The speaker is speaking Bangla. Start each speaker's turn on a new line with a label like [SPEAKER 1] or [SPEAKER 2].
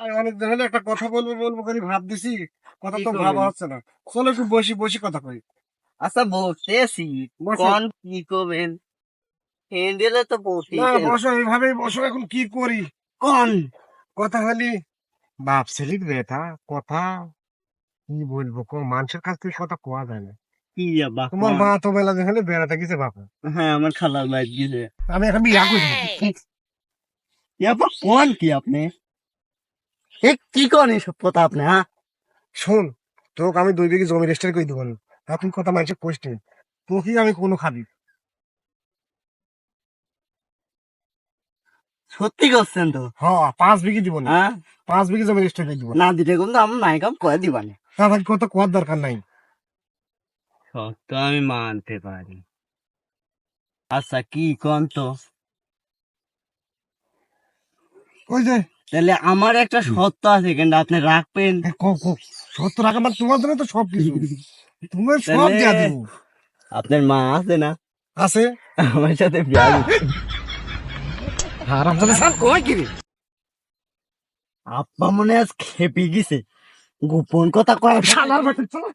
[SPEAKER 1] আমি অনেক হলে একটা কথা বলব বলব করে ভাব দিছি কথা তো ভাবা হচ্ছে না। চলো একটু বসি বসি কথা কই।
[SPEAKER 2] আচ্ছা বলতেছি।
[SPEAKER 1] বসো।
[SPEAKER 2] কোন কি করবেন? হ্যান্ডেলে তো বলছি
[SPEAKER 1] না বসো এইভাবেই বসো এখন কি করি?
[SPEAKER 2] কোন?
[SPEAKER 1] কথা হলি বাপ ছেলির বেটা কথা কি বলব কোন মানুষের কাছ থেকে কথা কোয়া যায় না। তোমার মা তো মেলা দিন হলে বেড়াতে গেছে বাপা।
[SPEAKER 2] হ্যাঁ আমার খালার মাইক গিয়ে
[SPEAKER 1] আমি এখন বিয়া করি
[SPEAKER 2] কোন কি আপনি? এ কি কোন এসব কথা আপনি হ্যাঁ?
[SPEAKER 1] শোন তোকে আমি দুই বিঘি জমি রেস্টার করে দেবো। আপনি কথা মানুষের কোশ্চেন তোকে আমি কোনো খাবি।
[SPEAKER 2] সত্যি করছেন তো?
[SPEAKER 1] হ্যাঁ পাঁচ বিঘি দিব না।
[SPEAKER 2] হ্যাঁ?
[SPEAKER 1] পাঁচ বিঘি জমি রেস্টার করে দিব।
[SPEAKER 2] না দিতে কিন্তু আমার নায়িকা কয়ে দিবানে।
[SPEAKER 1] তার কত কোয়ার দরকার নাই।
[SPEAKER 2] সত্য আমি মানতে পারি। আচ্ছা কি কোন তো?
[SPEAKER 1] ওই যে
[SPEAKER 2] তাহলে আমার একটা সত্য আছে কিন্তু আপনি রাখবেন।
[SPEAKER 1] সত্তর টাকা মানে তোমার জন্য তো সব কিছু তোমার সব দিয়া দিব।
[SPEAKER 2] আপনার মা আছে না?
[SPEAKER 1] আছে?
[SPEAKER 2] আমার সাথে বিয়া দিচ্ছে।
[SPEAKER 1] আরাম সাথে স্যার কয় কি
[SPEAKER 2] আব্বা মনে আজ খেপে গেছে। গোপন কথা কয়।
[SPEAKER 1] শালার বেটা চলো।